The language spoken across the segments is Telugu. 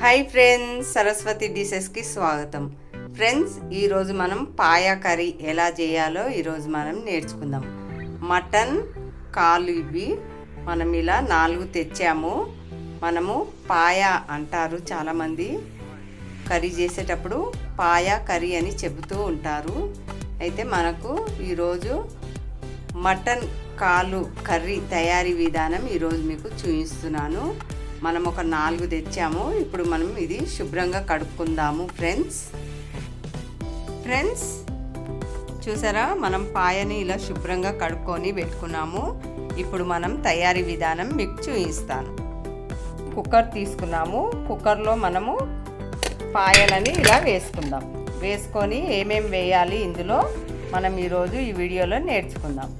హాయ్ ఫ్రెండ్స్ సరస్వతి డిషెస్కి స్వాగతం. ఫ్రెండ్స్ ఈరోజు మనం పాయా కర్రీ ఎలా చేయాలో ఈరోజు మనం నేర్చుకుందాం. మటన్ కాలు ఇవి మనం ఇలా నాలుగు తెచ్చాము. మనము పాయా అంటారు చాలామంది. కర్రీ చేసేటప్పుడు పాయా కర్రీ అని చెబుతూ ఉంటారు. అయితే మనకు ఈరోజు మటన్ కాలు కర్రీ తయారీ విధానం ఈరోజు మీకు చూపిస్తున్నాను. మనం ఒక నాలుగు తెచ్చాము. ఇప్పుడు మనం ఇది శుభ్రంగా కడుక్కుందాము ఫ్రెండ్స్. ఫ్రెండ్స్ చూసారా? మనం పాయని ఇలా శుభ్రంగా కడుక్కొని పెట్టుకున్నాము. ఇప్పుడు మనం తయారీ విధానం మీకు చూపిస్తాను. కుక్కర్ తీసుకున్నాము. కుక్కర్లో మనము పాయలని ఇలా వేసుకుందాం. వేసుకొని ఏమేం వేయాలి ఇందులో మనం ఈరోజు ఈ వీడియోలో నేర్చుకుందాం.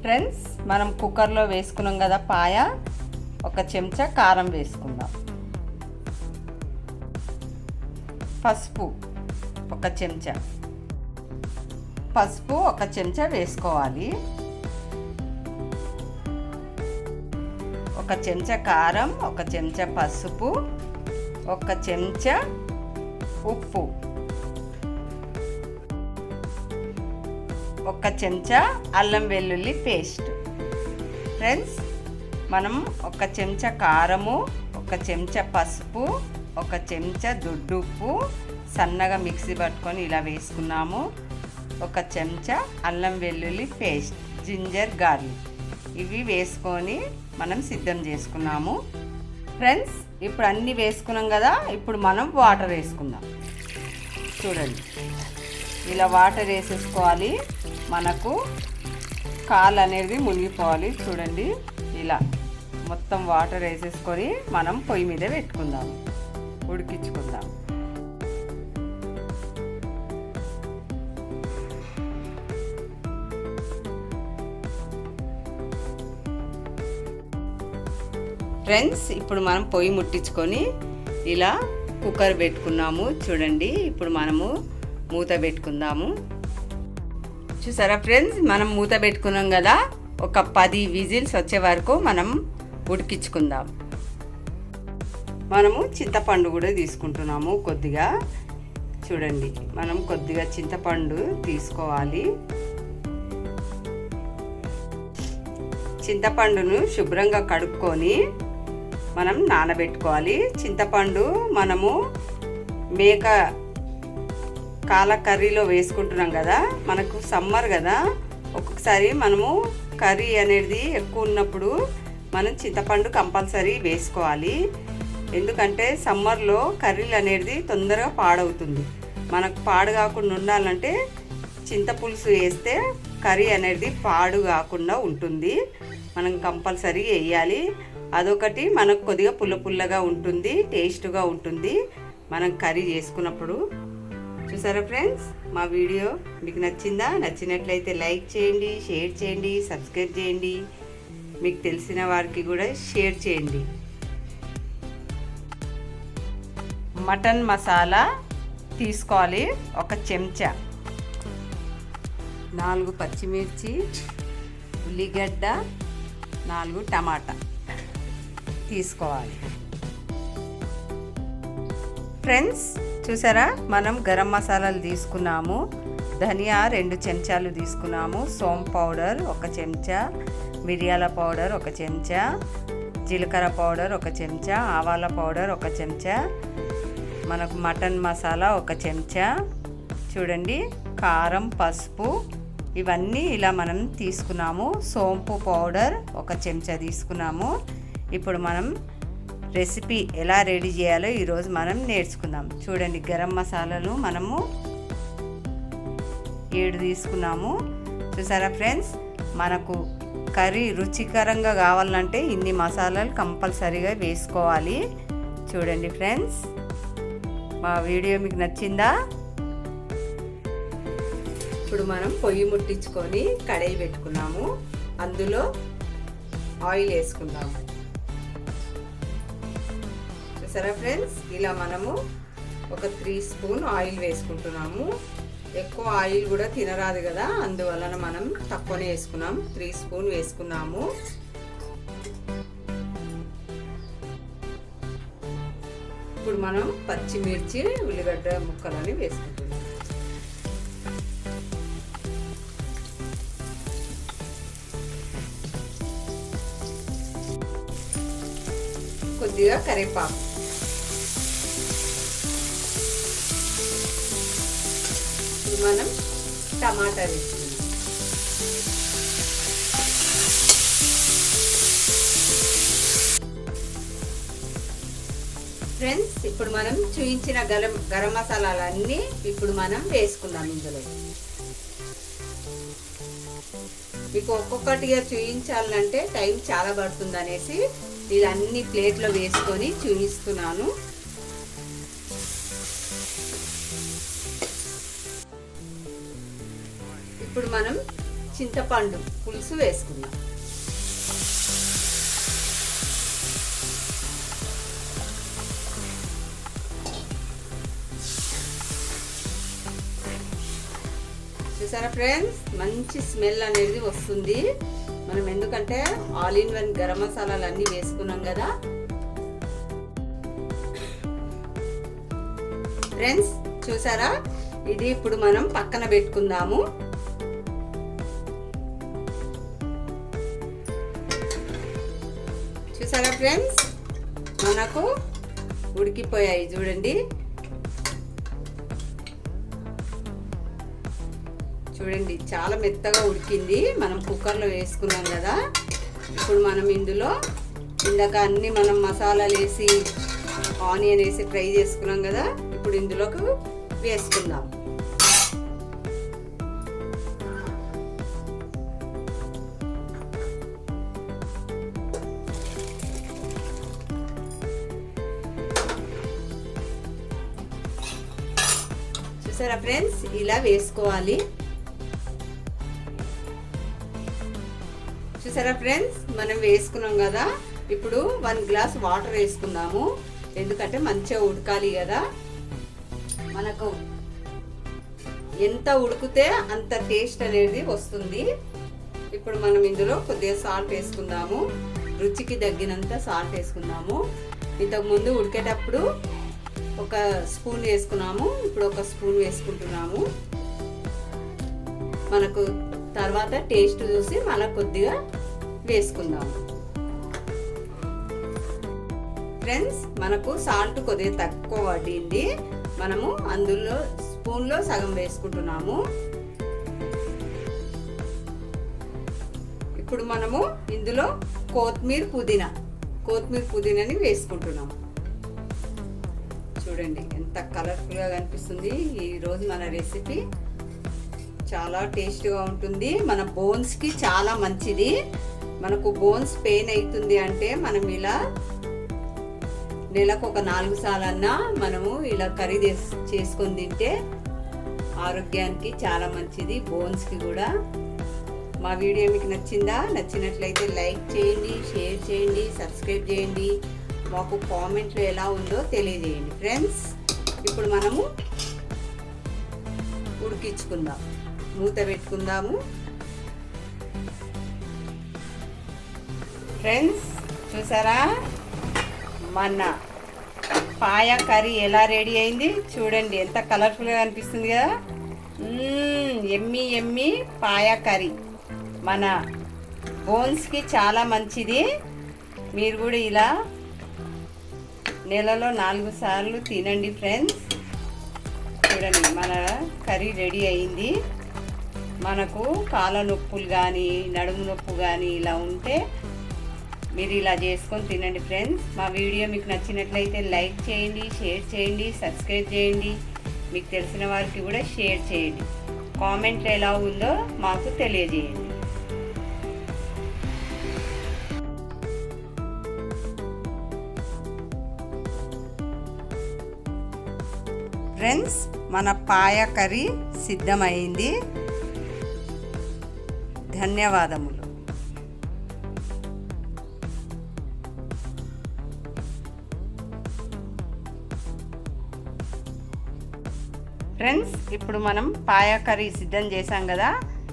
ఫ్రెండ్స్ మనం కుక్కర్లో వేసుకున్నాం కదా పాయ. ఒక చెంచా కారం వేసుకుందాం. పసుపు ఒక చెంచా. పసుపు ఒక చెంచా వేసుకోవాలి. ఒక చెంచా కారం ఒక చెంచా పసుపు ఒక చెంచా ఉప్పు. ఒక చెంచా అల్లం వెల్లుల్లి పేస్ట్. ఫ్రెండ్స్ మనం ఒక చెంచా కారము ఒక చెంచా పసుపు ఒక చెంచా దొడ్డుప్పు సన్నగా మిక్సీ పట్టుకొని ఇలా వేసుకున్నాము. ఒక చెంచా అల్లం వెల్లుల్లి పేస్ట్ జింజర్ గార్లిక్. ఇవి వేసుకొని మనం సిద్ధం చేసుకున్నాము. ఫ్రెండ్స్ ఇప్పుడు అన్నీ వేసుకున్నాం కదా ఇప్పుడు మనం వాటర్ వేసుకుందాం. చూడండి. ఇలా వాటర్ వేసేసుకోవాలి. మనకు కాలు అనేది మునిగిపోవాలి. చూడండి. ఇలా. మొత్తం వాటర్ వేసేసుకొని మనం పొయ్యి మీద పెట్టుకుందాం. ఉడికించుకుందాం. ఫ్రెండ్స్ ఇప్పుడు మనం పొయ్యి ముట్టించుకొని ఇలా కుక్కర్ పెట్టుకున్నాము. చూడండి ఇప్పుడు మనము మూత పెట్టుకుందాము. చూసారా ఫ్రెండ్స్? మనం మూత పెట్టుకున్నాం కదా ఒక పది విజిల్స్ వచ్చే వరకు మనం ఉడికించుకుందాం. మనము చింతపండు కూడా తీసుకుంటున్నాము కొద్దిగా. చూడండి మనం కొద్దిగా చింతపండు తీసుకోవాలి. చింతపండును శుభ్రంగా కడుక్కొని మనం నానబెట్టుకోవాలి. చింతపండు మనము మేక కాల కర్రీలో వేసుకుంటున్నాం కదా మనకు సమ్మర్ కదా ఒక్కొక్కసారి మనము కర్రీ అనేది ఎక్కువ ఉన్నప్పుడు మనం చింతపండు కంపల్సరీ వేసుకోవాలి. ఎందుకంటే సమ్మర్లో కర్రీలు అనేది తొందరగా పాడవుతుంది. మనకు పాడు కాకుండా ఉండాలంటే చింతపులుసు వేస్తే కర్రీ అనేది పాడు కాకుండా ఉంటుంది. మనం కంపల్సరీ వేయాలి. అదొకటి మనకు కొద్దిగా పుల్ల పుల్లగా ఉంటుంది టేస్ట్గా ఉంటుంది. మనం కర్రీ చేసుకున్నప్పుడు. చూసారా ఫ్రెండ్స్? మా వీడియో మీకు నచ్చిందా? నచ్చినట్లయితే లైక్ చేయండి షేర్ చేయండి సబ్స్క్రైబ్ చేయండి. మీకు తెలిసిన వారికి కూడా షేర్ చేయండి. మటన్ మసాలా తీసుకోవాలి ఒక చెంచా. నాలుగు పచ్చిమిర్చి ఉల్లిగడ్డ నాలుగు టమాటా తీసుకోవాలి. ఫ్రెండ్స్ చూసారా? మనం గరం మసాలాలు తీసుకున్నాము. ధనియా రెండు చెంచాలు తీసుకున్నాము. సోమ్ పౌడర్ ఒక చెంచా మిరియాల పౌడర్ ఒక చెంచా జీలకర్ర పౌడర్ ఒక చెంచా ఆవాల పౌడర్ ఒక చెంచా మనకు మటన్ మసాలా ఒక చెంచా. చూడండి కారం పసుపు ఇవన్నీ ఇలా మనం తీసుకున్నాము. సోంపు పౌడర్ ఒక చెంచా తీసుకున్నాము. ఇప్పుడు మనం రెసిపీ ఎలా రెడీ చేయాలో ఈరోజు మనం నేర్చుకుందాం. చూడండి గరం మసాలాలు మనము ఏడు తీసుకున్నాము. చూసారా ఫ్రెండ్స్? మనకు కర్రీ రుచికరంగా కావాలంటే ఇన్ని మసాలాలు కంపల్సరీగా వేసుకోవాలి. చూడండి ఫ్రెండ్స్. మా వీడియో మీకు నచ్చిందా? ఇప్పుడు మనం పొయ్యి ముట్టించుకొని కడాయి పెట్టుకున్నాము. అందులో ఆయిల్ వేసుకుందాము. చూసారా ఫ్రెండ్స్? ఇలా మనము ఒక త్రీ స్పూన్ ఆయిల్ వేసుకుంటున్నాము. ఎక్కువ ఆయిల్ కూడా తినరాదు కదా అందువలన మనం తక్కువనే వేసుకున్నాం. త్రీ స్పూన్ వేసుకున్నాము. ఇప్పుడు మనం పచ్చిమిర్చి ఉల్లిగడ్డ ముక్కలని వేసుకుంటున్నాం. కొద్దిగా కరివేపాకు. మనం టమాటా వేసుకుందాం. ఫ్రెండ్స్ ఇప్పుడు మనం చూయించిన గరం గరం మసాలాలన్నీ ఇప్పుడు మనం వేసుకుందాం ఇందులో. మీకు ఒక్కొక్కటిగా చూయించాలంటే టైం చాలా పడుతుంది అనేసి అన్ని ప్లేట్లో వేసుకొని చూపిస్తున్నాను ఇప్పుడు మనం చింతపండు పులుసు వేసుకుందాం. చూసారా ఫ్రెండ్స్? మంచి స్మెల్ అనేది వస్తుంది. మనం ఎందుకంటే ఆల్ ఇన్ వన్ గరం మసాలాలు అన్నీ వేసుకున్నాం కదా. ఫ్రెండ్స్ చూసారా? ఇది ఇప్పుడు మనం పక్కన పెట్టుకుందాము. చూసారా ఫ్రెండ్స్? మనకు ఉడికిపోయాయి చూడండి. చూడండి చాలా మెత్తగా ఉడికింది. మనం కుక్కర్లో వేసుకున్నాం కదా. ఇప్పుడు మనం ఇందులో ఇందాక అన్ని మనం మసాలాలు వేసి ఆనియన్ వేసి ఫ్రై చేసుకున్నాం కదా. ఇప్పుడు ఇందులోకి వేసుకుందాం. చూసారా ఫ్రెండ్స్ ఇలా వేసుకోవాలి చూసారా ఫ్రెండ్స్ మనం వేసుకున్నాం కదా. ఇప్పుడు వన్ గ్లాస్ వాటర్ వేసుకుందాము. ఎందుకంటే మంచిగా ఉడకాలి కదా. మనకు ఎంత ఉడికితే అంత టేస్ట్ అనేది వస్తుంది. ఇప్పుడు మనం ఇందులో కొద్దిగా సాల్ట్ వేసుకుందాము. రుచికి తగ్గినంత సాల్ట్ వేసుకుందాము. ఇంతకుముందు ఉడికేటప్పుడు ఒక స్పూన్ వేసుకున్నాము ఇప్పుడు ఒక స్పూన్ వేసుకుంటున్నాము. మనకు తర్వాత టేస్ట్ చూసి మన కొద్దిగా వేసుకుందాము ఫ్రెండ్స్ మనకు సాల్ట్ కొద్దిగా తక్కువ పడింది. మనము అందులో స్పూన్లో సగం వేసుకుంటున్నాము. ఇప్పుడు మనము ఇందులో కొత్తిమీర పుదీనా కొత్తిమీర పుదీనాని వేసుకుంటున్నాము. చూడండి ఎంత కలర్ఫుల్గా కనిపిస్తుంది ఈరోజు మన రెసిపీ చాలా టేస్ట్గా ఉంటుంది. మన బోన్స్కి చాలా మంచిది. మనకు బోన్స్ పెయిన్ అవుతుంది అంటే మనం ఇలా నెలకు ఒక నాలుగు సార్లన్నా మనము ఇలా కర్రీ చేసుకొని తింటే ఆరోగ్యానికి చాలా మంచిది బోన్స్కి కూడా. మా వీడియో మీకు నచ్చిందా? నచ్చినట్లయితే లైక్ చేయండి షేర్ చేయండి సబ్స్క్రైబ్ చేయండి. మాకు కామెంట్లో ఎలా ఉందో తెలియజేయండి. ఫ్రెండ్స్ ఇప్పుడు మనము ఉడికించుకుందాం. మూత పెట్టుకుందాము. ఫ్రెండ్స్ చూసారా? మన పాయ కర్రీ ఎలా రెడీ అయింది? చూడండి ఎంత కలర్ఫుల్గా అనిపిస్తుంది కదా? ఎమ్మి ఎమ్మి పాయ కర్రీ. మన బోన్స్కి చాలా మంచిది. మీరు కూడా ఇలా నెలలో నాలుగు సార్లు తినండి ఫ్రెండ్స్. చూడండి మన కర్రీ రెడీ అయింది. మనకు కాళ్ళ నొప్పులు కానీ నడుము నొప్పు కానీ ఇలా ఉంటే మీరు ఇలా చేసుకొని తినండి ఫ్రెండ్స్. మా వీడియో మీకు నచ్చినట్లయితే లైక్ చేయండి షేర్ చేయండి సబ్స్క్రైబ్ చేయండి. మీకు తెలిసిన వారికి కూడా షేర్ చేయండి. కామెంట్లో ఎలా ఉందో మాకు తెలియజేయండి. ఫ్రెండ్స్ మన పాయ కర్రీ సిద్ధమైంది. ధన్యవాదములు. ఫ్రెండ్స్ ఇప్పుడు మనం పాయ కర్రీ సిద్ధం చేసాం కదా.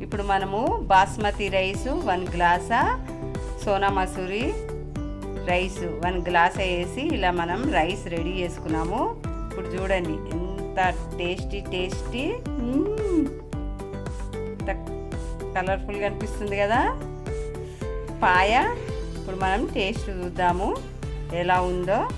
ఇప్పుడు మనము basmati rice one గ్లాసా Sona Masuri rice one glass వేసి ఇలా మనం రైస్ రెడీ చేసుకున్నాము. ఇప్పుడు చూడండి ఎంత టేస్టీ టేస్టీ. ఎంత కలర్ఫుల్గా అనిపిస్తుంది కదా. పాయ ఇప్పుడు మనం టేస్ట్ చూద్దాము. ఎలా ఉందో.